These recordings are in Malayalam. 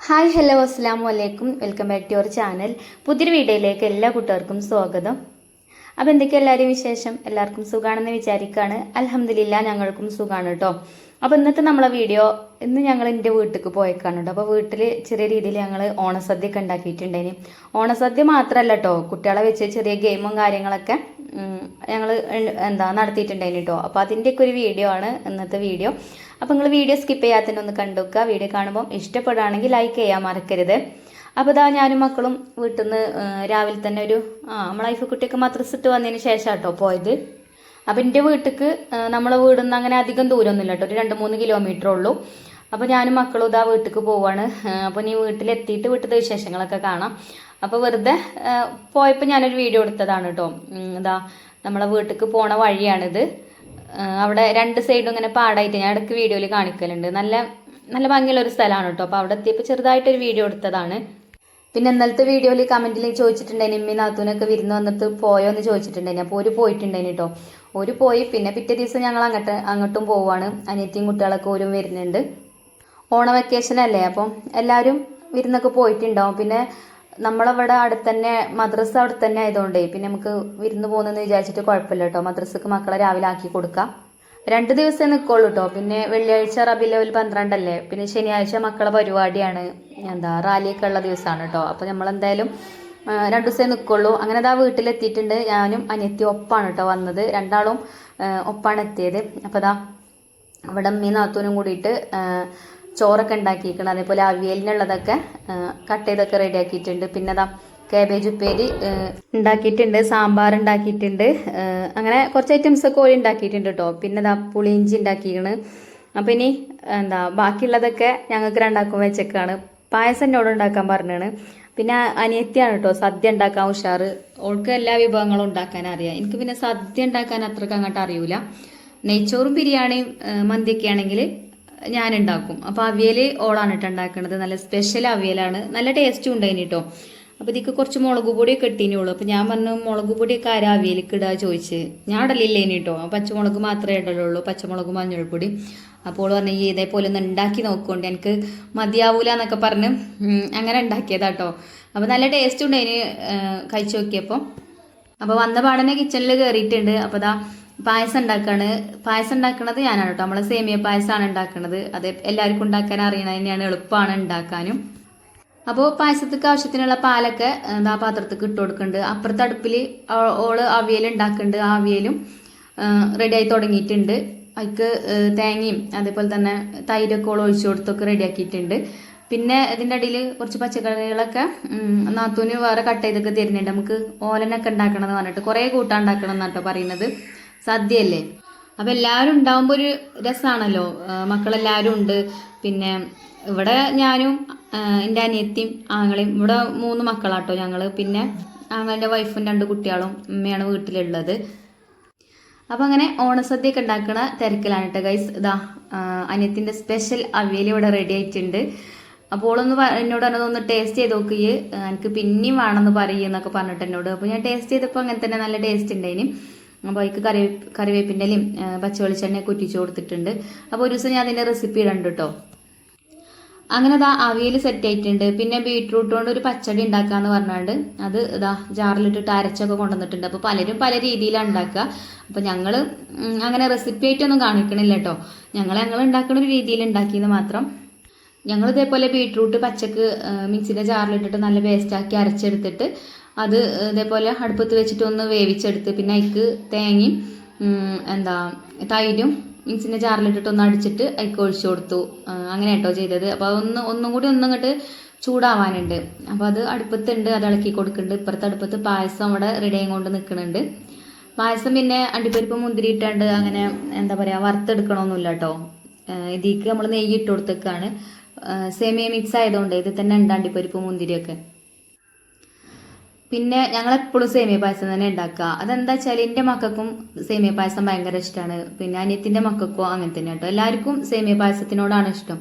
ഹായ് ഹലോ അസ്സാം വലൈക്കും welcome back to your channel. പുതിയൊരു വീഡിയോയിലേക്ക് എല്ലാ കൂട്ടുകാർക്കും സ്വാഗതം. അപ്പോൾ എന്തൊക്കെ എല്ലാവരും വിശേഷം? എല്ലാവർക്കും സുഖാണെന്ന് വിചാരിക്കുകയാണ് അലഹമില്ല ഞങ്ങൾക്കും സുഖമാണ് കേട്ടോ അപ്പോൾ ഇന്നത്തെ നമ്മളെ വീഡിയോ ഇന്ന് ഞങ്ങൾ എന്റെ വീട്ടിലേക്ക് പോയേക്കാണ് കേട്ടോ. അപ്പോൾ വീട്ടിൽ ചെറിയ രീതിയിൽ ഞങ്ങൾ ഓണസദ്യ ഒക്കെ ഉണ്ടാക്കിയിട്ടുണ്ടായിന്. ഓണസദ്യ മാത്രമല്ല കേട്ടോ കുട്ടികളെ വെച്ച് ചെറിയ ഗെയിമും കാര്യങ്ങളൊക്കെ ഞങ്ങൾ എന്താ നടത്തിയിട്ടുണ്ടായിന് കേട്ടോ. അപ്പോൾ അതിന്റെയൊക്കെ ഒരു വീഡിയോ ആണ് ഇന്നത്തെ വീഡിയോ. അപ്പോൾ നിങ്ങൾ വീഡിയോ സ്കിപ്പ് ചെയ്യാത്തതിന് ഒന്ന് കണ്ടുവെക്കുക വീഡിയോ കാണുമ്പോൾ ഇഷ്ടപ്പെടുകയാണെങ്കിൽ ലൈക്ക് ചെയ്യാൻ മറക്കരുത്. അപ്പോൾ ഇതാ ഞാനും മക്കളും വീട്ടിൽ നിന്ന് രാവിലെ തന്നെ ഒരു ആ നമ്മളെ ലൈഫ് കുട്ടിയൊക്കെ മാത്രം ഇട്ട് വന്നതിന് ശേഷം കേട്ടോ പോയത്. അപ്പോൾ എന്റെ വീട്ടിക്ക് നമ്മളെ വീടിൽ നിന്ന് അങ്ങനെ അധികം ദൂരമൊന്നുമില്ല കേട്ടോ. ഒരു രണ്ട് മൂന്ന് കിലോമീറ്റർ ഉള്ളൂ. അപ്പോൾ ഞാനും മക്കളും ഇതാ വീട്ടിലേക്ക് പോവാണ്. അപ്പോൾ നീ വീട്ടിലെത്തിയിട്ട് വീട്ടിലത്തെ വിശേഷങ്ങളൊക്കെ കാണാം. അപ്പോൾ വെറുതെ പോയപ്പോൾ ഞാനൊരു വീഡിയോ എടുത്തതാണ് കേട്ടോ. ഇതാ നമ്മളെ വീട്ടിലേക്ക് പോണ വഴിയാണിത്. അവിടെ രണ്ട് സൈഡും ഇങ്ങനെ പാടായിട്ട് ഞാൻ ഇടയ്ക്ക് വീഡിയോയിൽ കാണിക്കലുണ്ട്. നല്ല നല്ല ഭംഗിയുള്ള ഒരു സ്ഥലമാണ് കേട്ടോ. അപ്പോൾ അവിടെ എത്തിയപ്പോൾ ചെറുതായിട്ടൊരു വീഡിയോ എടുത്തതാണ്. പിന്നെ ഇന്നലത്തെ വീഡിയോയിൽ കമന്റിൽ ചോദിച്ചിട്ടുണ്ടായിരുന്നു ഇമ്മി നാത്തൂനൊക്കെ വിരുന്ന് വന്നിട്ട് പോയോ എന്ന് ചോദിച്ചിട്ടുണ്ടായിരുന്നു അപ്പോൾ ഒരു പോയിട്ടുണ്ടായിരുന്നു കേട്ടോ. ഒരു പോയി. പിന്നെ പിറ്റേ ദിവസം ഞങ്ങൾ അങ്ങോട്ട് അങ്ങോട്ടും പോവാണ്. അനിയത്തിയും കുട്ടികളൊക്കെ ഓരും വരുന്നുണ്ട്. ഓണ വെക്കേഷൻ അല്ലേ? അപ്പം എല്ലാവരും വിരുന്നൊക്കെ പോയിട്ടുണ്ടാവും. പിന്നെ നമ്മളവിടെ അടുത്ത് തന്നെ മദ്രസ അവിടെ തന്നെ ആയതുകൊണ്ടേ പിന്നെ നമുക്ക് വിരുന്ന് പോകുന്നെന്ന് വിചാരിച്ചിട്ട് കുഴപ്പമില്ല കേട്ടോ. മദ്രസക്ക് മക്കളെ രാവിലെ ആക്കി കൊടുക്കാം. രണ്ട് ദിവസമേ നിൽക്കുള്ളൂ കേട്ടോ. പിന്നെ വെള്ളിയാഴ്ച റബി ലെവൽ പന്ത്രണ്ടല്ലേ? പിന്നെ ശനിയാഴ്ച മക്കളെ പരിപാടിയാണ്. എന്താ റാലിയൊക്കെ ഉള്ള ദിവസമാണ് കേട്ടോ. അപ്പോൾ നമ്മളെന്തായാലും രണ്ട് ദിവസമേ നിൽക്കുള്ളൂ അങ്ങനെ അതാ വീട്ടിലെത്തിയിട്ടുണ്ട്. ഞാനും അനിയത്തി ഒപ്പാണ് കേട്ടോ വന്നത്. രണ്ടാളും ഒപ്പാണ് എത്തിയത്. അപ്പോൾ അതാ അവിടെ അമ്മയും നാത്തൂനും കൂടിയിട്ട് ചോറൊക്കെ ഉണ്ടാക്കിയിരിക്കണം അതേപോലെ അവിയലിനുള്ളതൊക്കെ കട്ട് ചെയ്തൊക്കെ റെഡിയാക്കിയിട്ടുണ്ട് പിന്നെ അതാ കാബേജ് ഉപ്പേരി ഉണ്ടാക്കിയിട്ടുണ്ട്. സാമ്പാർ ഉണ്ടാക്കിയിട്ടുണ്ട്. അങ്ങനെ കുറച്ച് ഐറ്റംസ് ഒക്കെ ഓടി ഉണ്ടാക്കിയിട്ടുണ്ട് കേട്ടോ പിന്നെ അതാ പുളിയിഞ്ചി ഉണ്ടാക്കിയിരിക്കണ് അപ്പം ഇനി എന്താ ബാക്കിയുള്ളതൊക്കെ ഞങ്ങൾക്ക് രണ്ടാക്കും വെച്ചേക്കാണ്. പായസം എന്നോട് ഉണ്ടാക്കാൻ പറഞ്ഞാണ്. പിന്നെ അനിയത്തിയാണ് കേട്ടോ സദ്യ ഉണ്ടാക്കാൻ ഉഷാറ്. ഓൾക്ക് എല്ലാ വിഭവങ്ങളും ഉണ്ടാക്കാൻ അറിയാം. എനിക്ക് പിന്നെ സദ്യ ഉണ്ടാക്കാൻ അത്രയ്ക്ക് അങ്ങോട്ട് അറിയൂല. നെയ്ച്ചോറും ബിരിയാണിയും മന്തിയൊക്കെ ആണെങ്കിൽ ഞാൻ ഉണ്ടാക്കും. അപ്പോൾ അവിയൽ ഓളാണ് കേട്ടോ ഉണ്ടാക്കുന്നത് നല്ല സ്പെഷ്യൽ അവിയലാണ്. നല്ല ടേസ്റ്റും ഉണ്ടായിന് കേട്ടോ അപ്പോൾ ഇതിക്ക് കുറച്ച് മുളക് പൊടിയൊക്കെ ഇട്ടീനുള്ളൂ അപ്പോൾ ഞാൻ പറഞ്ഞു മുളക് പൊടിയൊക്കെ ആരാ അവിയലിക്ക് ഇടുക ചോദിച്ച്. ഞാൻ ഇടലില്ലേനി കേട്ടോ പച്ചമുളക് മാത്രമേ ഇടലുള്ളൂ. പച്ചമുളക് മഞ്ഞൾപ്പൊടി അപ്പോൾ പറഞ്ഞു ഈ ഇതേപോലെ ഒന്ന് ഉണ്ടാക്കി നോക്കുകൊണ്ട് എനിക്ക് മതിയാവൂല എന്നൊക്കെ പറഞ്ഞ് അങ്ങനെ ഉണ്ടാക്കിയതാട്ടോ. അപ്പോൾ നല്ല ടേസ്റ്റ് ഉണ്ട് അതിന് കഴിച്ചു നോക്കിയപ്പോൾ അപ്പോൾ വന്ന പാടനെ കിച്ചണിൽ കയറിയിട്ടുണ്ട് അപ്പോൾ ദാ പായസം ഉണ്ടാക്കാണ്. പായസം ഉണ്ടാക്കണത് ഞാനാണ് കേട്ടോ. നമ്മളെ സേമിയ പായസമാണ് ഉണ്ടാക്കണത്. അത് എല്ലാവർക്കും ഉണ്ടാക്കാൻ അറിയണത് തന്നെയാണ് എളുപ്പമാണ് ഉണ്ടാക്കാനും. അപ്പോൾ പായസത്തിക്ക് ആവശ്യത്തിനുള്ള പാലൊക്കെ എന്താ പാത്രത്തിക്ക് ഇട്ട് കൊടുക്കുന്നുണ്ട്. അപ്പുറത്തെ അടുപ്പിൽ ഓൾ അവിയൽ ഉണ്ടാക്കുന്നുണ്ട്. ആ അവിയലും റെഡിയായി തുടങ്ങിയിട്ടുണ്ട്. അതിക്ക് തേങ്ങയും അതേപോലെ തന്നെ തൈരൊക്കെ ഒഴിച്ചു കൊടുത്തൊക്കെ റെഡിയാക്കിയിട്ടുണ്ട് പിന്നെ ഇതിന്റെ അടിയിൽ കുറച്ച് പച്ചക്കറികളൊക്കെ നാത്തൂന് വേറെ കട്ട് ചെയ്തൊക്കെ തരുന്നുണ്ട്. നമുക്ക് ഓലനൊക്കെ ഉണ്ടാക്കണം എന്ന് പറഞ്ഞിട്ട് കുറേ കൂട്ടാൻ ഉണ്ടാക്കണം എന്നാട്ടോ പറയുന്നത്. സദ്യയല്ലേ? അപ്പോൾ എല്ലാവരും ഉണ്ടാകുമ്പോൾ ഒരു രസമാണല്ലോ മക്കളെല്ലാവരും ഉണ്ട്. പിന്നെ ഇവിടെ ഞാനും എന്റെ അനിയത്തിയും ആങ്ങളെയും ഇവിടെ മൂന്ന് മക്കളാട്ടോ ഞങ്ങൾ പിന്നെ ആങ്ങളുടെ വൈഫും രണ്ട് കുട്ടികളും അമ്മയാണ് വീട്ടിലുള്ളത്. അപ്പം അങ്ങനെ ഓണസദ്യ ഒക്കെ ഉണ്ടാക്കണ തിരക്കിലാണ് കേട്ടോ ഗൈസ് ഇതാ അനിയത്തിന്റെ സ്പെഷ്യൽ അവിയൽ ഇവിടെ റെഡി ആയിട്ടുണ്ട്. അപ്പോൾ ഒന്ന് എന്നോട് പറഞ്ഞത് ഒന്ന് ടേസ്റ്റ് ചെയ്ത് നോക്കി എനിക്ക് പിന്നെയും വേണമെന്ന് പറയുന്നൊക്കെ പറഞ്ഞിട്ട് എന്നോട്. അപ്പോൾ ഞാൻ ടേസ്റ്റ് ചെയ്തപ്പോൾ അങ്ങനെ തന്നെ നല്ല ടേസ്റ്റ് ഉണ്ടായിന്. അപ്പോൾ അതിക്ക് കറി കറിവേപ്പിന്റെ പച്ചവെളിച്ചെണ്ണയൊക്കെ ആ, കുറ്റിച്ച് കൊടുത്തിട്ടുണ്ട്. അപ്പോൾ ഒരു ദിവസം ഞാൻ അതിന്റെ റെസിപ്പി ഇടണ്ട് കേട്ടോ അങ്ങനെ ദാ അവിയൽ സെറ്റ് ആയിട്ടുണ്ട്. പിന്നെ ബീട്രൂട്ട് കൊണ്ട് ഒരു പച്ചടി ഉണ്ടാക്കാന്ന് പറഞ്ഞാണ്ട് അത് ഇതാ ജാറിലിട്ടിട്ട് അരച്ചൊക്കെ കൊണ്ടുവന്നിട്ടുണ്ട്. അപ്പോൾ പലരും പല രീതിയിലാണ് ഉണ്ടാക്കുക. അപ്പോൾ ഞങ്ങൾ അങ്ങനെ റെസിപ്പി ആയിട്ടൊന്നും കാണിക്കണില്ല കേട്ടോ ഞങ്ങൾ ഞങ്ങൾ ഉണ്ടാക്കുന്ന ഒരു രീതിയിൽ ഉണ്ടാക്കിയെന്ന് മാത്രം. ഞങ്ങൾ ഇതേപോലെ ബീട്രൂട്ട് പച്ചക്ക് മിക്സിന്റെ ജാറിലിട്ടിട്ട് നല്ല പേസ്റ്റാക്കി അരച്ചെടുത്തിട്ട് അത് ഇതേപോലെ അടുപ്പത്ത് വെച്ചിട്ട് ഒന്ന് വേവിച്ചെടുത്ത് പിന്നെ അതിക്ക് തേങ്ങയും എന്താ തൈരും മിക്സിന്റെ ജാറിലിട്ടിട്ട് ഒന്ന് അടിച്ചിട്ട് അതിക്ക് ഒഴിച്ചു കൊടുത്തു. അങ്ങനെ കേട്ടോ ചെയ്തത്. അപ്പോൾ അതൊന്ന് ഒന്നും കൂടി ഒന്നും ഇങ്ങോട്ട് ചൂടാവാനുണ്ട്. അപ്പോൾ അത് അടുപ്പത്തുണ്ട് അത് ഇളക്കി കൊടുക്കുന്നുണ്ട്. ഇപ്പുറത്തെ അടുപ്പത്ത് പായസം അവിടെ റെഡി ആയി കൊണ്ട് നിൽക്കുന്നുണ്ട് പായസം പിന്നെ അണ്ടിപ്പരിപ്പ് മുന്തിരി ഇട്ടാണ്ട് അങ്ങനെ എന്താ പറയുക വറുത്തെടുക്കണമൊന്നുമില്ല കേട്ടോ. ഇതിക്ക് നമ്മൾ നെയ്യ് ഇട്ട് കൊടുത്തേക്കാണ്. സേമിയ മിക്സ് ആയതുകൊണ്ട് ഇത് തന്നെ ഉണ്ട് അണ്ടിപ്പരിപ്പ് മുന്തിരിയൊക്കെ. പിന്നെ ഞങ്ങൾ എപ്പോഴും സേമിയ പായസം തന്നെ ഉണ്ടാക്കുക. അതെന്താ വെച്ചാൽ എന്റെ മക്കൾക്കും സേമിയ പായസം ഭയങ്കര ഇഷ്ടമാണ് പിന്നെ അനിയത്തിന്റെ മക്കൾക്കും അങ്ങനെ തന്നെ കേട്ടോ. എല്ലാവർക്കും സേമിയ പായസത്തിനോടാണ് ഇഷ്ടം.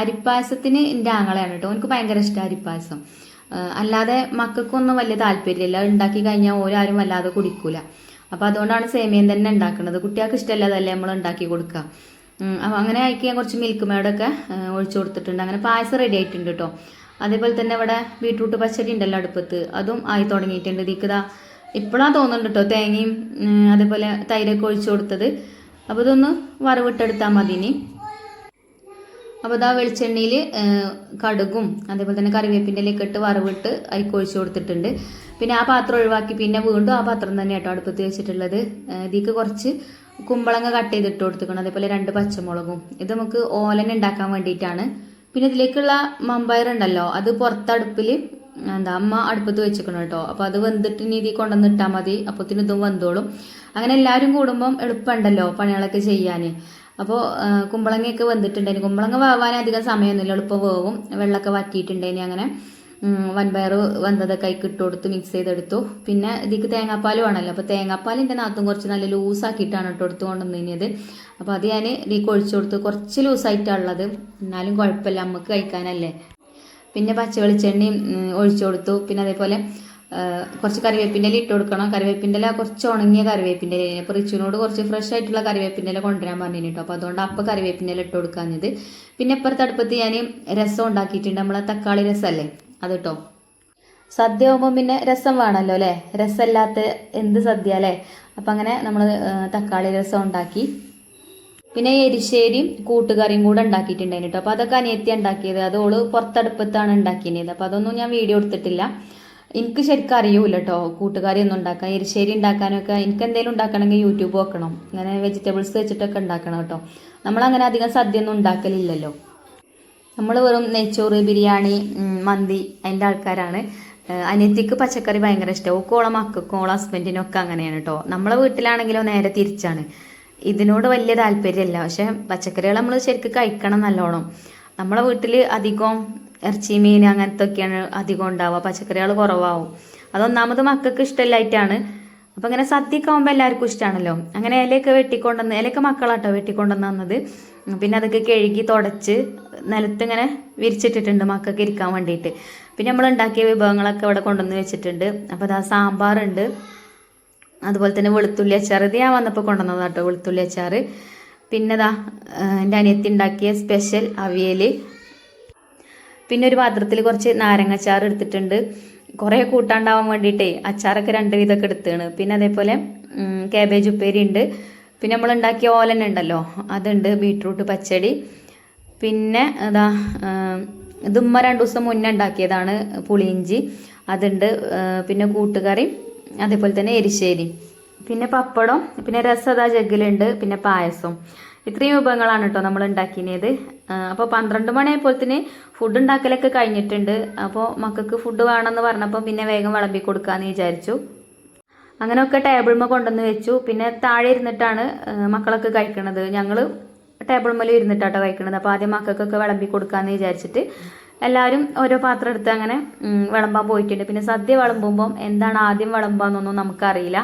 അരിപ്പായസത്തിന് എന്റെ ആങ്ങളെയാണ് കേട്ടോ. എനിക്ക് ഭയങ്കര ഇഷ്ടം അരിപ്പായസം. അല്ലാതെ മക്കൾക്കൊന്നും വലിയ താല്പര്യമില്ല. ഉണ്ടാക്കി കഴിഞ്ഞാൽ ഓരാരും വല്ലാതെ കുടിക്കൂല. അപ്പോൾ അതുകൊണ്ടാണ് സേമിയം തന്നെ ഉണ്ടാക്കുന്നത്. കുട്ടികൾക്ക് ഇഷ്ടമല്ലാതല്ലേ നമ്മൾ ഉണ്ടാക്കി കൊടുക്കുക. അങ്ങനെ ആയിക്കാൻ കുറച്ച് മിൽക്ക് മേഡൊക്കെ ഒഴിച്ചു കൊടുത്തിട്ടുണ്ട്. അങ്ങനെ പായസം റെഡി ആയിട്ടുണ്ട് കേട്ടോ. അതേപോലെ തന്നെ ഇവിടെ ബീട്രൂട്ട് പച്ചരി ഉണ്ടല്ലോ അടുപ്പത്ത്. അതും ആയി തുടങ്ങിയിട്ടുണ്ട്. ഇതിക്കതാ ഇപ്പോഴാണ് തോന്നുന്നുണ്ട് കേട്ടോ തേങ്ങയും അതേപോലെ തൈരൊക്കെ ഒഴിച്ചു കൊടുത്തത്. അപ്പോൾ ഇതൊന്ന് വറവിട്ടെടുത്താൽ മതി ഇനി. അപ്പോൾ ഇതാ വെളിച്ചെണ്ണയിൽ കടുകും അതേപോലെ തന്നെ കറിവേപ്പിന്റെ ഇലയൊക്കെ ഇട്ട് വറവിട്ട് അതിൽ ഒഴിച്ചു കൊടുത്തിട്ടുണ്ട്. പിന്നെ ആ പാത്രം ഒഴിവാക്കി പിന്നെ വീണ്ടും ആ പാത്രം തന്നെ കേട്ടോ അടുപ്പത്ത് വെച്ചിട്ടുള്ളത്. ഇതിക്ക് കുറച്ച് കുമ്പളങ്ങ കട്ട് ചെയ്തിട്ട് കൊടുത്തിക്കണം അതേപോലെ രണ്ട് പച്ചമുളകും. ഇത് നമുക്ക് ഓലൻ ഉണ്ടാക്കാൻ വേണ്ടിയിട്ടാണ്. പിന്നെ ഇതിലേക്കുള്ള മമ്പയർ ഉണ്ടല്ലോ അത് പുറത്തടുപ്പിൽ എന്താ അമ്മ അടുപ്പത്ത് വെച്ചിരിക്കണം കേട്ടോ. അപ്പോൾ അത് വെന്തിട്ട് ഇനി ഇതിൽ കൊണ്ടുവന്ന് ഇട്ടാൽ മതി. അപ്പത്തിന് ഇതും വെന്തോളും. അങ്ങനെ എല്ലാവരും കൂടുമ്പം എളുപ്പമുണ്ടല്ലോ പണികളൊക്കെ ചെയ്യാൻ. അപ്പോൾ കുമ്പളങ്ങയൊക്കെ വെന്തിട്ടുണ്ടായിരുന്നു കുമ്പളങ്ങ വേവാൻ അധികം സമയമൊന്നുമില്ല. എളുപ്പം വേവും. വെള്ളമൊക്കെ വറ്റിയിട്ടുണ്ടായിരുന്നു അങ്ങനെ. വൻപയർ വന്നതൊക്കെ ആയി കിട്ടുകൊടുത്ത് കൊടുത്ത് മിക്സ് ചെയ്തെടുത്തു. പിന്നെ ഇതിക്ക് തേങ്ങാപ്പാൽ ആണല്ലോ. അപ്പോൾ തേങ്ങാപ്പാലിന്റെ നാത്തും കുറച്ച് നല്ല ലൂസാക്കിയിട്ടാണ് ഇട്ട് കൊടുത്ത് കൊണ്ടുവന്നിരുന്നത്. അപ്പോൾ അത് ഞാൻ ഇതിക്ക് ഒഴിച്ചു കൊടുത്ത് കുറച്ച് ലൂസായിട്ടാണുള്ളത് എന്നാലും കുഴപ്പമില്ല നമുക്ക് കഴിക്കാനല്ലേ. പിന്നെ പച്ച വെളിച്ചെണ്ണയും ഒഴിച്ചു കൊടുത്തു. പിന്നെ അതേപോലെ കുറച്ച് കറിവേപ്പിന്റെ ഇല ഇട്ട് കൊടുക്കണം. കറിവേപ്പിന്റെ ഇല കുറച്ച് ഉണങ്ങിയ കറിവേപ്പിന്റെ ഇല. അപ്പോൾ റിച്ചുവിനോട് കുറച്ച് ഫ്രഷ് ആയിട്ടുള്ള കറിവേപ്പിന്റെ ഇല കൊണ്ടുവരാൻ പറഞ്ഞു കേട്ടോ. അപ്പോൾ അതുകൊണ്ട് അപ്പം കറിവേപ്പിന്റെ ഇല ഇട്ട് കൊടുക്കാഞ്ഞത്. പിന്നെ ഇപ്പുറത്തെ അടുപ്പത്ത് ഞാൻ രസം ഉണ്ടാക്കിയിട്ടുണ്ട്. നമ്മളെ തക്കാളി രസമല്ലേ അത് കേട്ടോ സദ്യ ആകുമ്പോൾ പിന്നെ രസം വേണമല്ലോ അല്ലേ? രസമില്ലാത്ത എന്ത് സദ്യ അല്ലേ? അപ്പം അങ്ങനെ നമ്മൾ തക്കാളി രസം ഉണ്ടാക്കി. പിന്നെ എരിശ്ശേരിയും കൂട്ടുകറിയും കൂടെ ഉണ്ടാക്കിയിട്ടുണ്ടായിരുന്നു കേട്ടോ. അപ്പോൾ അതൊക്കെ അനിയത്തി ഉണ്ടാക്കിയത്. അത് ഓൾ പുറത്തടുപ്പത്താണ് ഉണ്ടാക്കിയത് അപ്പോൾ അതൊന്നും ഞാൻ വീഡിയോ എടുത്തിട്ടില്ല. എനിക്ക് ശരിക്കും അറിയൂല കേട്ടോ കൂട്ടുകാരി ഒന്നും ഉണ്ടാക്കാൻ. എരിശ്ശേരി ഉണ്ടാക്കാനൊക്കെ എനിക്ക് എന്തെങ്കിലും ഉണ്ടാക്കണമെങ്കിൽ യൂട്യൂബ് നോക്കണം. അങ്ങനെ വെജിറ്റബിൾസ് വെച്ചിട്ടൊക്കെ ഉണ്ടാക്കണം കേട്ടോ. നമ്മളങ്ങനെ അധികം സദ്യ ഒന്നും ഉണ്ടാക്കലില്ലല്ലോ. നമ്മൾ വെറും നെയ്ച്ചോറ് ബിരിയാണി മന്തി അതിന്റെ ആൾക്കാരാണ്. അനിയത്തിക്ക് പച്ചക്കറി ഭയങ്കര ഇഷ്ടം. ഓക്കോളം മക്കൾക്കും ഓളം ഹസ്ബൻഡിനും ഒക്കെ അങ്ങനെയാണ് കേട്ടോ നമ്മളെ വീട്ടിലാണെങ്കിലോ നേരെ തിരിച്ചാണ്. ഇതിനോട് വലിയ താല്പര്യമില്ല പക്ഷെ പച്ചക്കറികൾ നമ്മൾ ശരിക്കും കഴിക്കണം നല്ലോണം. നമ്മളെ വീട്ടിൽ അധികം ഇറച്ചി മീൻ അങ്ങനത്തെ ഒക്കെയാണ് അധികം ഉണ്ടാവുക. പച്ചക്കറികൾ കുറവാവും. അതൊന്നാമത് മക്കൾക്ക് ഇഷ്ടമില്ലായിട്ടാണ്. അപ്പം അങ്ങനെ സദ്യയൊക്കെ ആകുമ്പോൾ എല്ലാവർക്കും ഇഷ്ടമാണല്ലോ അങ്ങനെ ഇലയൊക്കെ വെട്ടിക്കൊണ്ടുവന്ന് ഇലയൊക്കെ മക്കളാട്ടോ വെട്ടിക്കൊണ്ടുവന്ന് തന്നത്. പിന്നെ അതൊക്കെ കഴുകി തുടച്ച് നിലത്ത് ഇങ്ങനെ വിരിച്ചിട്ടിട്ടുണ്ട് മക്കൾക്ക് ഇരിക്കാൻ വേണ്ടിയിട്ട്. പിന്നെ നമ്മൾ ഉണ്ടാക്കിയ വിഭവങ്ങളൊക്കെ ഇവിടെ കൊണ്ടുവന്ന് വെച്ചിട്ടുണ്ട്. അപ്പോൾ അതാ സാമ്പാറുണ്ട്. അതുപോലെ തന്നെ വെളുത്തുള്ളി അച്ചാർ ഇത് ഞാൻ വന്നപ്പോൾ കൊണ്ടുവന്നത് കേട്ടോ വെളുത്തുള്ളി അച്ചാർ പിന്നെ ഇതാ എന്റെ അനിയത്തി ഉണ്ടാക്കിയ സ്പെഷ്യൽ അവിയൽ പിന്നെ ഒരു പാത്രത്തിൽ കുറച്ച് നാരങ്ങച്ചാർ എടുത്തിട്ടുണ്ട്. കുറേ കൂട്ടാണ്ടാവാൻ വേണ്ടിയിട്ടേ അച്ചാറൊക്കെ രണ്ട് വിധമൊക്കെ എടുത്താണ്. പിന്നെ അതേപോലെ കാബേജ് ഉപ്പേരി ഉണ്ട്. പിന്നെ നമ്മൾ ഉണ്ടാക്കിയ ഓലൻ ഉണ്ടല്ലോ അതുണ്ട് ബീട്രൂട്ട് പച്ചടി. പിന്നെ അതാ ഇതുമ്മ രണ്ടു ദിവസം മുന്നേ ഉണ്ടാക്കിയതാണ് പുളിയിഞ്ചി. അതുണ്ട് പിന്നെ കൂട്ടുകറി അതേപോലെ തന്നെ എരിശ്ശേരി. പിന്നെ പപ്പടം പിന്നെ രസത ജഗ്ഗിലുണ്ട് പിന്നെ പായസം ഇത്രയും വിഭവങ്ങളാണ് കേട്ടോ നമ്മൾ ഉണ്ടാക്കിയത് അപ്പോൾ പന്ത്രണ്ട് മണിയായപ്പോഴത്തേന് ഫുഡ് ഉണ്ടാക്കലൊക്കെ കഴിഞ്ഞിട്ടുണ്ട്. അപ്പോൾ മക്കൾക്ക് ഫുഡ് വേണമെന്ന് പറഞ്ഞപ്പോൾ പിന്നെ വേഗം വിളമ്പി കൊടുക്കാമെന്ന് വിചാരിച്ചു. അങ്ങനെയൊക്കെ ടേബിൾമ കൊണ്ടുവന്ന് വെച്ചു. പിന്നെ താഴെ ഇരുന്നിട്ടാണ് മക്കളൊക്കെ കഴിക്കണത്. ഞങ്ങൾ ടേബിൾമേൽ ഇരുന്നിട്ടാട്ടോ കഴിക്കണത് അപ്പോൾ ആദ്യം മക്കൾക്കൊക്കെ വിളമ്പി കൊടുക്കാമെന്ന് വിചാരിച്ചിട്ട് എല്ലാവരും ഓരോ പാത്രം എടുത്ത് അങ്ങനെ വിളമ്പാൻ പോയിട്ടുണ്ട്. പിന്നെ സദ്യ വിളമ്പുമ്പം എന്താണ് ആദ്യം വിളമ്പാന്നൊന്നും നമുക്കറിയില്ല.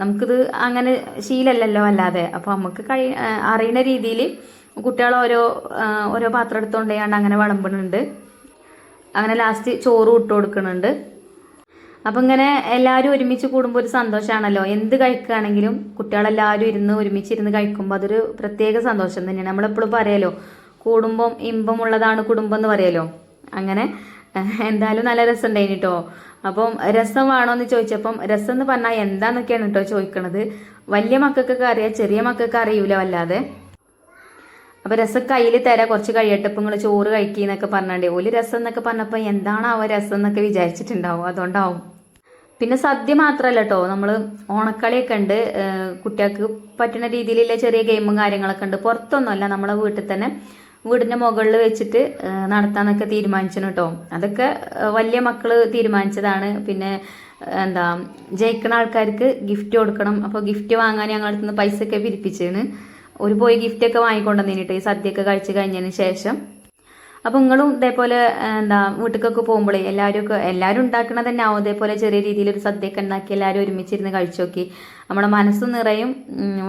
നമുക്കിത് അങ്ങനെ ശീലമല്ലല്ലോ അല്ലാതെ. അപ്പോൾ നമുക്ക് കഴി അറിയുന്ന രീതിയിൽ കുട്ടികൾ ഓരോ ഓരോ പാത്രം എടുത്തുകൊണ്ടാണ്ട് അങ്ങനെ വിളമ്പുന്നുണ്ട് അങ്ങനെ ലാസ്റ്റ് ചോറ് ഇട്ട് കൊടുക്കുന്നുണ്ട് അപ്പം ഇങ്ങനെ എല്ലാവരും ഒരുമിച്ച് കൂടുമ്പോൾ ഒരു സന്തോഷമാണല്ലോ എന്ത് കഴിക്കുകയാണെങ്കിലും കുട്ടികളെല്ലാവരും ഇരുന്ന് ഒരുമിച്ചിരുന്ന് കഴിക്കുമ്പോൾ അതൊരു പ്രത്യേക സന്തോഷം തന്നെയാണ്. നമ്മളെപ്പോഴും പറയാലോ കൂടുമ്പം ഇമ്പമുള്ളതാണ് കുടുംബം എന്ന് പറയാലോ അങ്ങനെ എന്തായാലും നല്ല രസം ഉണ്ടായിന് കേട്ടോ അപ്പം രസം വേണോ എന്ന് ചോദിച്ചപ്പം രസം എന്ന് പറഞ്ഞാൽ എന്താന്നൊക്കെയാണ് കേട്ടോ ചോദിക്കണത്. വലിയ മക്കൾക്കൊക്കെ അറിയാം ചെറിയ മക്കൾക്ക് അറിയൂല വല്ലാതെ. അപ്പൊ രസം കയ്യിൽ തരാം കുറച്ച് കഴിയട്ടെ ഇപ്പൊ നിങ്ങൾ ചോറ് കഴിക്കുന്നൊക്കെ പറഞ്ഞാണ്ടേ. ഒരു രസം എന്നൊക്കെ പറഞ്ഞപ്പോ ആ രസം എന്നൊക്കെ വിചാരിച്ചിട്ടുണ്ടാവും. അതുകൊണ്ടാവും. പിന്നെ സദ്യ മാത്രമല്ല കേട്ടോ നമ്മൾ ഓണക്കളിയൊക്കെ ഉണ്ട്. കുട്ടികൾക്ക് പറ്റുന്ന രീതിയിലുള്ള ചെറിയ ഗെയിമും കാര്യങ്ങളൊക്കെ ഉണ്ട്. പുറത്തൊന്നുമല്ല. നമ്മളെ വീട്ടിൽ തന്നെ വീടിന്റെ മുകളിൽ വെച്ചിട്ട് നടത്താന്നൊക്കെ തീരുമാനിച്ചു കേട്ടോ അതൊക്കെ വലിയ മക്കൾ തീരുമാനിച്ചതാണ്. പിന്നെ എന്താ ജയിക്കുന്ന ആൾക്കാർക്ക് ഗിഫ്റ്റ് കൊടുക്കണം. അപ്പോൾ ഗിഫ്റ്റ് വാങ്ങാൻ ഞങ്ങളുടെ അടുത്ത് നിന്ന് പൈസ ഒക്കെ പിരിപ്പിച്ചാണ് ഒരു പോയി ഗിഫ്റ്റ് ഒക്കെ വാങ്ങിക്കൊണ്ടുവന്നിട്ട് ഈ സദ്യയൊക്കെ കഴിച്ച് കഴിഞ്ഞതിന് ശേഷം. അപ്പൊ നിങ്ങളും ഇതേപോലെ എന്താ വീട്ടിലേക്കൊക്കെ പോകുമ്പോഴേ എല്ലാവരും ഒക്കെ എല്ലാവരും ഉണ്ടാക്കണത് തന്നെ ആവും. ഇതേപോലെ ചെറിയ രീതിയിൽ ഒരു സദ്യയൊക്കെ ഉണ്ടാക്കി എല്ലാവരും ഒരുമിച്ചിരുന്ന് കഴിച്ചു നോക്കി നമ്മുടെ മനസ്സും നിറയും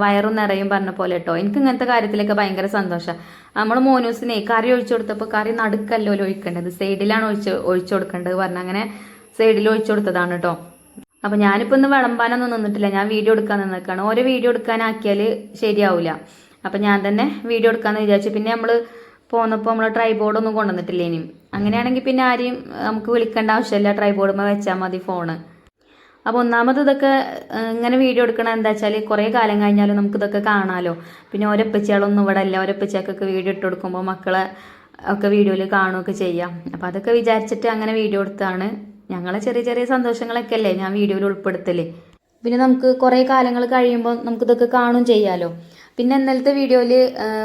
വയറും നിറയും പറഞ്ഞ പോലെ കേട്ടോ എനിക്ക് ഇങ്ങനത്തെ കാര്യത്തിലൊക്കെ ഭയങ്കര സന്തോഷം. നമ്മൾ മോനൂസിനെ കറി ഒഴിച്ചു കൊടുത്തപ്പോൾ കറി നടുക്കല്ലോ ഒഴിക്കേണ്ടത് സൈഡിലാണ് ഒഴിച്ച് ഒഴിച്ചു കൊടുക്കേണ്ടത് പറഞ്ഞ അങ്ങനെ സൈഡിൽ ഒഴിച്ചു കൊടുത്തതാണ് കേട്ടോ അപ്പൊ ഞാനിപ്പോ ഒന്ന് വിളമ്പാനൊന്നും നിന്നിട്ടില്ല. ഞാൻ വീഡിയോ എടുക്കാൻ നിന്നേക്കാണ്. ഓരോ വീഡിയോ എടുക്കാനാക്കിയാൽ ശരിയാവില്ല അപ്പൊ ഞാൻ തന്നെ വീഡിയോ എടുക്കാന്ന് വിചാരിച്ചു. പിന്നെ നമ്മൾ പോന്നപ്പോൾ നമ്മൾ ട്രൈബോർഡ് ഒന്നും കൊണ്ടുവന്നിട്ടില്ല ഇനിയും? അങ്ങനെയാണെങ്കിൽ പിന്നെ ആരെയും നമുക്ക് വിളിക്കേണ്ട ആവശ്യമില്ല. ട്രൈപോർഡുമ്പോൾ വെച്ചാൽ മതി ഫോണ് അപ്പോൾ ഒന്നാമത് ഇതൊക്കെ ഇങ്ങനെ വീഡിയോ എടുക്കണ എന്താ വെച്ചാൽ കുറേ കാലം കഴിഞ്ഞാലും നമുക്ക് ഇതൊക്കെ കാണാമല്ലോ പിന്നെ ഒരപ്പച്ചകളൊന്നും ഇവിടെ അല്ല ഒരപ്പച്ചക്കൊക്കെ വീഡിയോ ഇട്ട് കൊടുക്കുമ്പോൾ മക്കളെ ഒക്കെ വീഡിയോയിൽ കാണുകയൊക്കെ ചെയ്യാം. അപ്പോൾ അതൊക്കെ വിചാരിച്ചിട്ട് അങ്ങനെ വീഡിയോ എടുത്താണ് ഞങ്ങളെ ചെറിയ ചെറിയ സന്തോഷങ്ങളൊക്കെ അല്ലേ ഞാൻ വീഡിയോയിൽ ഉൾപ്പെടുത്തൽ. പിന്നെ നമുക്ക് കുറേ കാലങ്ങൾ കഴിയുമ്പോൾ നമുക്ക് ഇതൊക്കെ കാണും ചെയ്യാലോ. പിന്നെ ഇന്നലത്തെ വീഡിയോയിൽ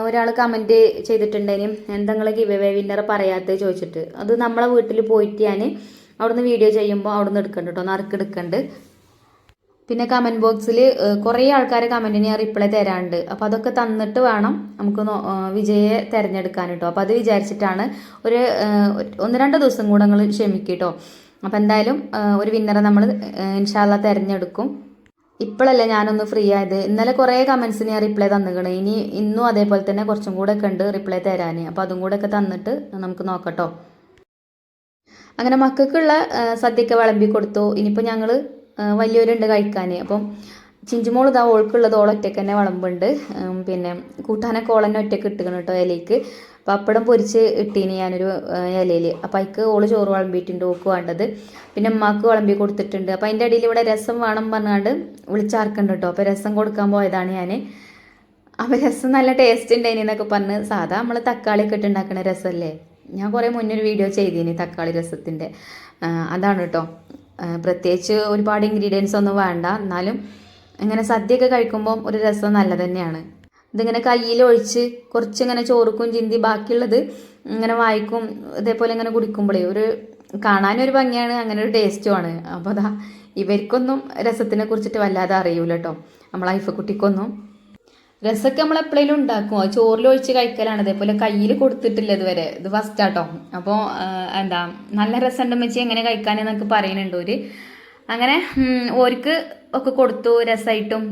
ഒരാൾ കമന്റ് ചെയ്തിട്ടുണ്ടേനും എന്തെങ്കിലും ഗിവ് അവേ വിന്നർ പറയാത്തത്? ചോദിച്ചിട്ട്. അത് നമ്മളെ വീട്ടിൽ പോയിട്ട് ഞാൻ അവിടുന്ന് വീഡിയോ ചെയ്യുമ്പോൾ അവിടുന്ന് എടുക്കണ്ട് കേട്ടോ നറുക്ക് എടുക്കണ്ട്. പിന്നെ കമന്റ് ബോക്സിൽ കുറേ ആൾക്കാരെ കമന്റിന് ഞാൻ റിപ്ലൈ തരാണ്ട് അപ്പോൾ അതൊക്കെ തന്നിട്ട് വേണം നമുക്ക് വിജയെ തിരഞ്ഞെടുക്കാൻ കേട്ടോ അപ്പോൾ അത് വിചാരിച്ചിട്ടാണ് ഒരു ഒന്ന് രണ്ട് ദിവസം കൂടെ നിങ്ങൾ ക്ഷമിക്കും കേട്ടോ അപ്പോൾ എന്തായാലും ഒരു വിന്നറെ നമ്മൾ ഇൻഷാല്ല തിരഞ്ഞെടുക്കും. ഇപ്പോഴല്ല ഞാനൊന്ന് ഫ്രീ ആയത്. ഇന്നലെ കുറേ കമൻസിന് ഞാൻ റിപ്ലൈ തന്നിക്കണേ. ഇനി ഇന്നും അതേപോലെ തന്നെ കുറച്ചും കൂടെ ഒക്കെ ഉണ്ട് റിപ്ലൈ തരാൻ അപ്പോൾ അതും കൂടെ ഒക്കെ തന്നിട്ട് നമുക്ക് നോക്കട്ടോ. അങ്ങനെ മക്കൾക്കുള്ള സദ്യയൊക്കെ വിളമ്പി കൊടുത്തു. ഇനിയിപ്പോൾ ഞങ്ങൾ വലിയവരുണ്ട് കഴിക്കാൻ അപ്പം ചിഞ്ചുമോൾ ഇതാ ഓൾക്കുള്ളത് ഓൾ തന്നെ വിളമ്പുണ്ട്. പിന്നെ കൂട്ടാനൊക്കെ ഓൾ തന്നെ ഒറ്റയ്ക്ക് ഇട്ടുക്കണം കേട്ടോ പപ്പടം പൊരിച്ച് ഇട്ടീനി ഞാനൊരു ഇലയിൽ അപ്പം അതിക്ക് ഓൾ ചോറ് വിളമ്പിയിട്ടുണ്ട് ഓക്ക് വേണ്ടത്. പിന്നെ ഉമ്മാക്ക് വിളമ്പി കൊടുത്തിട്ടുണ്ട്. അപ്പം അതിന്റെ ഇടയിൽ ഇവിടെ രസം വേണം പറഞ്ഞാണ്ട് വിളിച്ചാർക്കുണ്ട് കേട്ടോ അപ്പോൾ രസം കൊടുക്കാൻ പോയതാണ് ഞാൻ അപ്പോൾ രസം നല്ല ടേസ്റ്റ് ഉണ്ടായിനി എന്നൊക്കെ പറഞ്ഞ് സാധാ നമ്മൾ തക്കാളി ഒക്കെ ഇട്ട് ഉണ്ടാക്കുന്ന രസമല്ലേ ഞാൻ കുറേ മുന്നൊരു വീഡിയോ ചെയ്തിനി തക്കാളി രസത്തിന്റെ അതാണ് കേട്ടോ പ്രത്യേകിച്ച് ഒരുപാട് ഇൻഗ്രീഡിയൻസ് ഒന്നും വേണ്ട. എന്നാലും ഇങ്ങനെ സദ്യയൊക്കെ കഴിക്കുമ്പോൾ ഒരു രസം നല്ലത് തന്നെയാണ് ഇതിങ്ങനെ കയ്യിൽ ഒഴിച്ച് കുറച്ചിങ്ങനെ ചോറുക്കും ചിന്തി ബാക്കിയുള്ളത് ഇങ്ങനെ വായിക്കും ഇതേപോലെ ഇങ്ങനെ കുടിക്കുമ്പോഴേ ഒരു കാണാനൊരു ഭംഗിയാണ് അങ്ങനെ ഒരു ടേസ്റ്റുമാണ് അപ്പോൾ അതാ ഇവർക്കൊന്നും രസത്തിനെ കുറിച്ചിട്ട് വല്ലാതെ അറിയൂല കേട്ടോ നമ്മളെ ഐഫക്കുട്ടിക്കൊന്നും രസമൊക്കെ നമ്മൾ എപ്പോഴേലും ഉണ്ടാക്കും. ചോറിൽ ഒഴിച്ച് കഴിക്കലാണ്. അതേപോലെ കയ്യിൽ കൊടുത്തിട്ടില്ല ഇതുവരെ. ഇത് ഫസ്റ്റ് ആട്ടോ അപ്പോൾ എന്താ നല്ല രസം ഉണ്ടെന്ന് എങ്ങനെ കഴിക്കാനെന്നൊക്കെ പറയുന്നുണ്ട് ഒരു അങ്ങനെ ഓർക്ക് ഒക്കെ കൊടുത്തു രസമായിട്ടും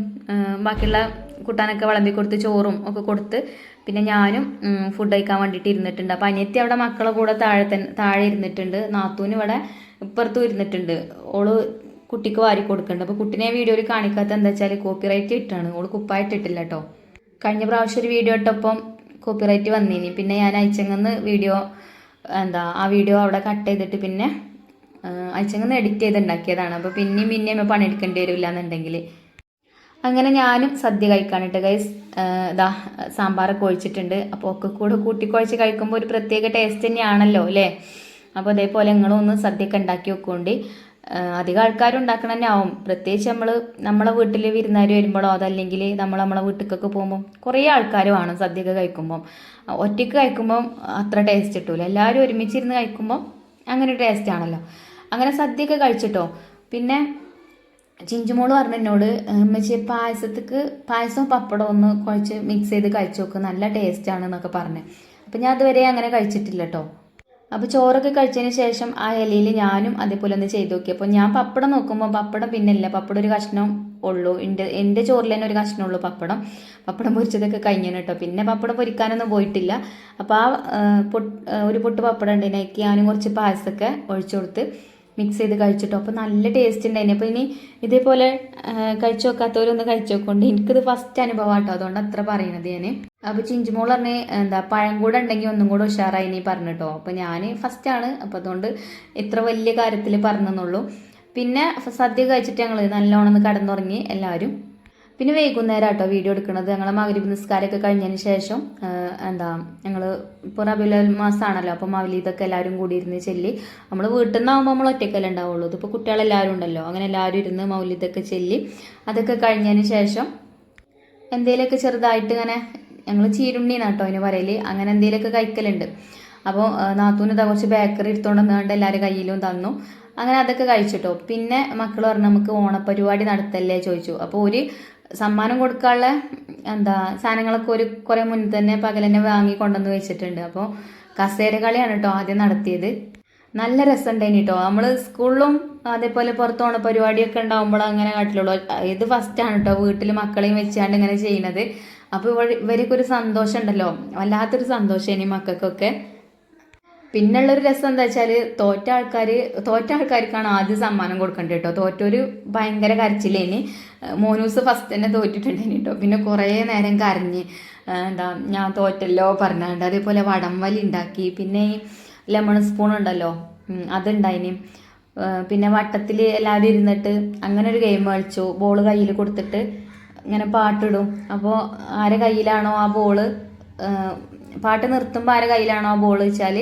ബാക്കിയുള്ള കൂട്ടാനൊക്കെ വിളമ്പി കൊടുത്ത് ചോറും ഒക്കെ കൊടുത്ത് പിന്നെ ഞാനും ഫുഡ് കഴിക്കാൻ വേണ്ടിയിട്ട് ഇരുന്നിട്ടുണ്ട്. അപ്പോൾ അനിയത്തി അവിടെ മക്കളെ കൂടെ താഴെ തന്നെ താഴെ ഇരുന്നിട്ടുണ്ട്. നാത്തൂന് ഇവിടെ ഇപ്പുറത്തും ഇരുന്നിട്ടുണ്ട്. ഓൾ കുട്ടിക്ക് വാരി കൊടുക്കുന്നുണ്ട് അപ്പോൾ കുട്ടിനെ വീഡിയോയിൽ കാണിക്കാത്ത എന്താ വെച്ചാൽ കോപ്പിറൈറ്റ് ഇട്ടാണ്. ഓൾ കുപ്പായിട്ടിട്ടില്ല കേട്ടോ കഴിഞ്ഞ പ്രാവശ്യം ഒരു വീഡിയോ ഇട്ടപ്പം കോപ്പിറൈറ്റ് വന്നിനി. പിന്നെ ഞാൻ അയച്ചങ്ങന്ന് വീഡിയോ എന്താ ആ വീഡിയോ അവിടെ കട്ട് ചെയ്തിട്ട് പിന്നെ അയച്ചങ്ങന്ന് എഡിറ്റ് ചെയ്ത് ഉണ്ടാക്കിയതാണ്. അപ്പോൾ പിന്നെയും പിന്നെയും പണിയെടുക്കേണ്ടി വരില്ല എന്നുണ്ടെങ്കിൽ അങ്ങനെ ഞാനും സദ്യ കഴിക്കാനിട്ട് ഗൈസ് ഇതാ സാമ്പാറൊക്കെ ഒഴിച്ചിട്ടുണ്ട്. അപ്പോൾ ഒക്കെ കൂടെ കൂട്ടിക്കുഴച്ച് കഴിക്കുമ്പോൾ ഒരു പ്രത്യേക ടേസ്റ്റ് തന്നെയാണല്ലോ അല്ലേ? അപ്പോൾ അതേപോലെ നിങ്ങളും ഒന്ന് സദ്യയൊക്കെ ഉണ്ടാക്കി വെക്കുകൊണ്ട് അധികം ആൾക്കാരും ഉണ്ടാക്കണം തന്നെ ആവും. പ്രത്യേകിച്ച് നമ്മൾ നമ്മളെ വീട്ടിൽ വിരുന്നാർ വരുമ്പോഴോ അതല്ലെങ്കിൽ നമ്മൾ നമ്മളെ വീട്ടിലേക്കൊക്കെ പോകുമ്പോൾ കുറേ ആൾക്കാർ വേണം സദ്യയൊക്കെ കഴിക്കുമ്പം. ഒറ്റയ്ക്ക് കഴിക്കുമ്പം അത്ര ടേസ്റ്റ് കിട്ടൂല. എല്ലാവരും ഒരുമിച്ചിരുന്ന് കഴിക്കുമ്പം അങ്ങനെ ടേസ്റ്റ് ആണല്ലോ. അങ്ങനെ സദ്യയൊക്കെ കഴിച്ചിട്ടോ? പിന്നെ ചിഞ്ചുമോൾ പറഞ്ഞു എന്നോട് ഉമ്മച്ചി പായസത്തേക്ക് പായസവും പപ്പടവും ഒന്ന് കുഴച്ച് മിക്സ് ചെയ്ത് കഴിച്ചു നോക്ക്. നല്ല ടേസ്റ്റ് എന്നൊക്കെ പറഞ്ഞു. അപ്പം ഞാൻ അതുവരെ അങ്ങനെ കഴിച്ചിട്ടില്ല കേട്ടോ അപ്പോൾ ചോറൊക്കെ കഴിച്ചതിന് ശേഷം ആ ഇലയിൽ ഞാനും അതേപോലെ ഒന്ന് ചെയ്ത് നോക്കി. അപ്പോൾ ഞാൻ പപ്പടം നോക്കുമ്പോൾ പപ്പടം പിന്നെ ഇല്ല പപ്പടം ഒരു കഷ്ണം ഉള്ളൂ. എന്റെ എന്റെ ചോറിൽ തന്നെ ഒരു കഷ്ണം ഉള്ളൂ പപ്പടം. പപ്പടം പൊരിച്ചതൊക്കെ കഴിഞ്ഞു കേട്ടോ പിന്നെ പപ്പടം പൊരിക്കാനൊന്നും പോയിട്ടില്ല. അപ്പോൾ ആ പൊട്ട് ഒരു പൊട്ട് പപ്പടം ഉണ്ട് അതിനേക്ക് ഞാനും കുറച്ച് പായസമൊക്കെ ഒഴിച്ചു കൊടുത്ത് മിക്സ് ചെയ്ത് കഴിച്ചിട്ടോ. അപ്പോൾ നല്ല ടേസ്റ്റ് ഉണ്ടായിന് അപ്പോൾ ഇനി ഇതേപോലെ കഴിച്ചു നോക്കാത്തവരൊന്ന് കഴിച്ചു നോക്കൊണ്ട്. എനിക്കിത് ഫസ്റ്റ് അനുഭവം കേട്ടോ അതുകൊണ്ട് അത്ര പറയണത് ഞാൻ അപ്പോൾ ചിഞ്ചുമോൾ പറഞ്ഞ് എന്താ പഴം കൂടെ ഉണ്ടെങ്കിൽ ഒന്നും കൂടെ ഉഷാറായി നീ പറഞ്ഞിട്ടോ. അപ്പോൾ ഞാൻ ആണ്. അപ്പോൾ അതുകൊണ്ട് ഇത്ര വലിയ കാര്യത്തിൽ പറഞ്ഞെന്നുള്ളൂ. പിന്നെ സദ്യ കഴിച്ചിട്ട് ഞങ്ങൾ നല്ലോണം കടന്നുറങ്ങി എല്ലാവരും പിന്നെ വൈകുന്നേരം കേട്ടോ വീഡിയോ എടുക്കുന്നത് ഞങ്ങളെ മകരീബ് നിസ്കാരമൊക്കെ കഴിഞ്ഞതിന് ശേഷം എന്താ ഞങ്ങൾ ഇപ്പോൾ റബിയുൽ മാസമാണല്ലോ അപ്പോൾ മവലീതൊക്കെ എല്ലാവരും കൂടി ഇരുന്ന് ചെല്ലി. നമ്മൾ വീട്ടിൽ നിന്നാകുമ്പോൾ നമ്മൾ ഒറ്റയ്ക്കല്ലേ ഉണ്ടാവുള്ളൂ. ഇതിപ്പോൾ കുട്ടികളെല്ലാവരും ഉണ്ടല്ലോ അങ്ങനെ എല്ലാവരും ഇരുന്ന് മൗലീദൊക്കെ ചെല്ലി. അതൊക്കെ കഴിഞ്ഞതിന് ശേഷം എന്തേലൊക്കെ ചെറുതായിട്ട് ഇങ്ങനെ ഞങ്ങൾ ചീരുണ്ണീന്ന് കേട്ടോ അതിന് പറയൽ. അങ്ങനെ എന്തേലൊക്കെ കഴിക്കലുണ്ട്. അപ്പോൾ നാത്തൂന് ഇതാ കുറച്ച് ബേക്കറി എടുത്തുകൊണ്ട് കണ്ട് എല്ലാവരും കയ്യിലും തന്നു. അങ്ങനെ അതൊക്കെ കഴിച്ചിട്ടോ. പിന്നെ മക്കൾ പറഞ്ഞു നമുക്ക് ഓണപ്പരിപാടി നടത്തല്ലേ? ചോദിച്ചു. അപ്പോൾ ഒരു സമ്മാനം കൊടുക്കാനുള്ള എന്താ സാധനങ്ങളൊക്കെ ഒരു കുറേ മുന്നിൽ തന്നെ പകൽ തന്നെ വാങ്ങി കൊണ്ടുവന്ന് വെച്ചിട്ടുണ്ട്. അപ്പോൾ കസേര കളിയാണ് കേട്ടോ ആദ്യം നടത്തിയത്. നല്ല രസമുണ്ടായിന് കേട്ടോ നമ്മൾ സ്കൂളിലും അതേപോലെ പുറത്ത് ഓണപ്പരിപാടിയൊക്കെ ഉണ്ടാകുമ്പോൾ അങ്ങനെ കാട്ടിലുള്ളൂ. ഇത് ഫസ്റ്റാണ് കേട്ടോ വീട്ടിൽ മക്കളെയും വെച്ചാണ്ട് ഇങ്ങനെ ചെയ്യുന്നത് അപ്പോൾ ഇവർക്കൊരു ഇവർക്ക് സന്തോഷം ഉണ്ടല്ലോ വല്ലാത്തൊരു സന്തോഷം ഇനി മക്കൾക്കൊക്കെ. പിന്നുള്ളൊരു രസം എന്താ വെച്ചാൽ തോറ്റ ആൾക്കാർ തോറ്റ ആൾക്കാർക്കാണ് ആദ്യം സമ്മാനം കൊടുക്കേണ്ടത് കേട്ടോ തോറ്റൊരു ഭയങ്കര കരച്ചില്ലേന് മോനൂസ് ഫസ്റ്റ് തന്നെ തോറ്റിട്ടുണ്ടേനി കേട്ടോ പിന്നെ കുറേ നേരം കരഞ്ഞ് എന്താ ഞാൻ തോറ്റല്ലോ പറഞ്ഞാണ്ട് അതേപോലെ വടംവലി ഉണ്ടാക്കി പിന്നെ ഈ ലെമൺ സ്പൂൺ ഉണ്ടല്ലോ അതുണ്ടായിന്. പിന്നെ വട്ടത്തിൽ എല്ലാവരും ഇരുന്നിട്ട് അങ്ങനെ ഒരു ഗെയിം കളിച്ചു. ബോൾ കയ്യിൽ കൊടുത്തിട്ട് ഇങ്ങനെ പാട്ടിടും. അപ്പോൾ ആരെ കയ്യിലാണോ ആ ബോൾ പാട്ട് നിർത്തുമ്പോൾ ആരെ കയ്യിലാണോ ആ ബോൾ വെച്ചാൽ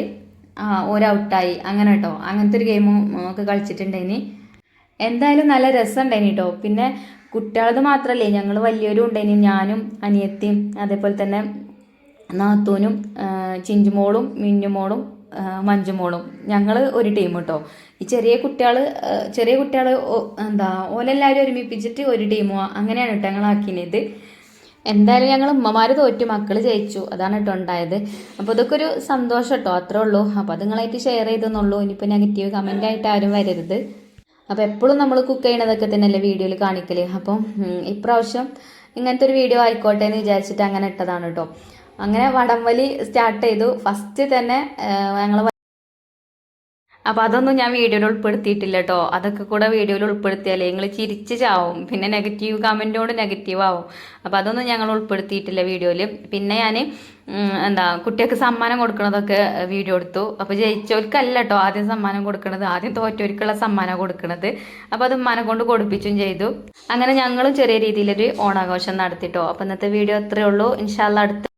ആ ഒരു ഔട്ടായി. അങ്ങനെ കേട്ടോ അങ്ങനത്തെ ഒരു ഗെയിമും ഒക്കെ കളിച്ചിട്ടുണ്ടായിനി എന്തായാലും നല്ല രസമുണ്ടായിനി കേട്ടോ പിന്നെ കുട്ടികളത് മാത്രമല്ലേ ഞങ്ങൾ വലിയവരും ഉണ്ടായിനി ഞാനും അനിയത്തിയും അതേപോലെ തന്നെ നാത്തൂനും ചിഞ്ചുമോളും മിന്നുമോളും മഞ്ജുമോളും. ഞങ്ങൾ ഒരു ടീം കേട്ടോ ഈ ചെറിയ കുട്ടികൾ ചെറിയ കുട്ടികൾ എന്താ ഓലെല്ലാവരും ഒരുമിപ്പിച്ചിട്ട് ഒരു ടീമോ അങ്ങനെയാണ് കേട്ടോ ഞങ്ങളാക്കിയത് എന്തായാലും ഞങ്ങൾ ഉമ്മമാര് തോറ്റു മക്കൾ ജയിച്ചു. അതാണ് കേട്ടോ ഉണ്ടായത്. അപ്പോൾ ഇതൊക്കെ ഒരു സന്തോഷം കേട്ടോ അത്രേ ഉള്ളൂ. അപ്പോൾ അത് നിങ്ങളായിട്ട് ഷെയർ ചെയ്തെന്നുള്ളൂ ഇനിയിപ്പോൾ നെഗറ്റീവ് കമന്റ് ആയിട്ട് ആരും വരരുത്. അപ്പോൾ എപ്പോഴും നമ്മൾ കുക്ക് ചെയ്യണതൊക്കെ തന്നെയല്ലേ വീഡിയോയിൽ കാണിക്കൽ. അപ്പം ഇപ്രാവശ്യം ഇങ്ങനത്തെ ഒരു വീഡിയോ ആയിക്കോട്ടെ എന്ന് വിചാരിച്ചിട്ട് അങ്ങനെ ഇട്ടതാണ് കേട്ടോ അങ്ങനെ വടംവലി സ്റ്റാർട്ട് ചെയ്തു. ഫസ്റ്റ് തന്നെ ഞങ്ങൾ അപ്പോൾ അതൊന്നും ഞാൻ വീഡിയോയിൽ ഉൾപ്പെടുത്തിയിട്ടില്ല കേട്ടോ അതൊക്കെ കൂടെ വീഡിയോയിൽ ഉൾപ്പെടുത്തിയാലേ നിങ്ങൾ ചിരിച്ച് ചാവും. പിന്നെ നെഗറ്റീവ് കമന്റോട് നെഗറ്റീവ് ആവും. അപ്പോൾ അതൊന്നും ഞങ്ങൾ ഉൾപ്പെടുത്തിയിട്ടില്ല വീഡിയോയിൽ പിന്നെ ഞാൻ എന്താ കുട്ടികൾക്ക് സമ്മാനം കൊടുക്കണതൊക്കെ വീഡിയോ എടുത്തു. അപ്പോൾ ജയിച്ചവർക്കല്ല കേട്ടോ ആദ്യം സമ്മാനം കൊടുക്കണത്. ആദ്യം തോറ്റവർക്കുള്ള സമ്മാനം കൊടുക്കണത്. അപ്പോൾ അത് ഉമ്മാനെ കൊണ്ട് കൊടുപ്പിച്ചും ചെയ്തു. അങ്ങനെ ഞങ്ങളും ചെറിയ രീതിയിലൊരു ഓണാഘോഷം നടത്തിട്ടോ. അപ്പോൾ ഇന്നത്തെ വീഡിയോ അത്രയേ ഉള്ളൂ. ഇൻഷാല്ല അടുത്ത